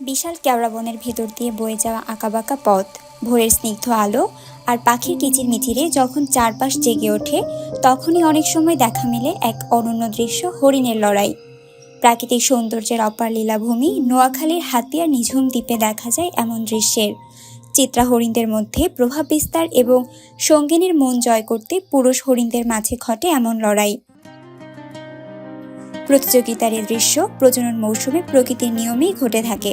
বিশাল কেওড়া বনের ভেতর দিয়ে বয়ে যাওয়া আঁকাবাঁকা পথ, ভোরের স্নিগ্ধ আলো আর পাখির কিচির মিচিরে যখন চারপাশ জেগে ওঠে, তখনই অনেক সময় দেখা মেলে এক অনন্য দৃশ্য হরিণের লড়াই। প্রাকৃতিক সৌন্দর্যের অপার লীলাভূমি নোয়াখালীর হাতিয়ার নিঝুম দ্বীপে দেখা যায় এমন দৃশ্যের। চিত্রা হরিণদের মধ্যে প্রভাব বিস্তার এবং সঙ্গিনীর মন জয় করতে পুরুষ হরিণদের মাঝে ঘটে এমন লড়াই। প্রতিযোগিতার এই দৃশ্য প্রজনন মৌসুমে প্রকৃতির নিয়মেই ঘটে থাকে।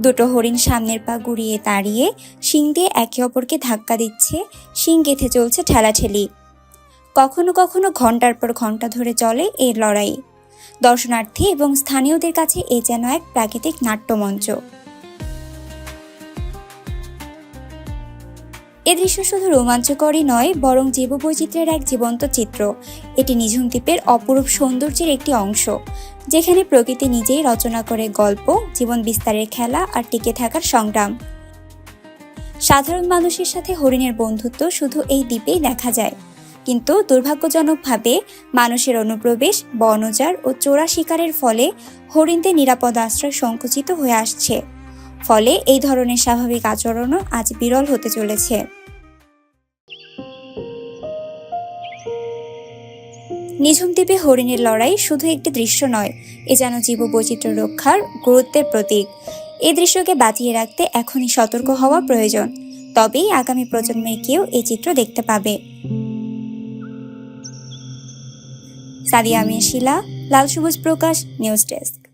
দুটো হরিণ সামনের পা গুড়িয়ে দাঁড়িয়ে শিং দিয়ে একে অপরকে ধাক্কা দিচ্ছে, শিং গেঁথে চলছে ঠেলাঠেলি। কখনো কখনো ঘণ্টার পর ঘণ্টা ধরে চলে এর লড়াই। দর্শনার্থী এবং স্থানীয়দের কাছে এ যেন এক প্রাকৃতিক নাট্যমঞ্চ। এ দৃশ্য শুধু রোমাঞ্চকরই নয়, বরং জীববৈচিত্র্যের এক জীবন্ত চিত্র। এটি নিঝুম দ্বীপের অপরূপ সৌন্দর্যের একটি অংশ, যেখানে প্রকৃতি নিজেই রচনা করে গল্প, জীবন বিস্তারের খেলা আর টিকে থাকার সংগ্রাম। সাধারণ মানুষের সাথে হরিণের বন্ধুত্ব শুধু এই দ্বীপেই দেখা যায়। কিন্তু দুর্ভাগ্যজনকভাবে মানুষের অনুপ্রবেশ, বনজার ও চোরা শিকারের ফলে হরিণদের নিরাপদ আশ্রয় সংকুচিত হয়ে আসছে। ফলে এই ধরনের স্বাভাবিক আচরণও আজ বিরল হতে চলেছে। নিঝুম দ্বীপে হরিণের লড়াই শুধু একটি দৃশ্য নয়, এ যেন জীববৈচিত্র্য রক্ষার গুরুত্বের প্রতীক। এই দৃশ্যকে বাঁচিয়ে রাখতে এখনই সতর্ক হওয়া প্রয়োজন, তবেই আগামী প্রজন্মের কেউ এই চিত্র দেখতে পাবে। সাদিয়া আমির শিলা, লাল সবুজ প্রকাশ, নিউজ ডেস্ক।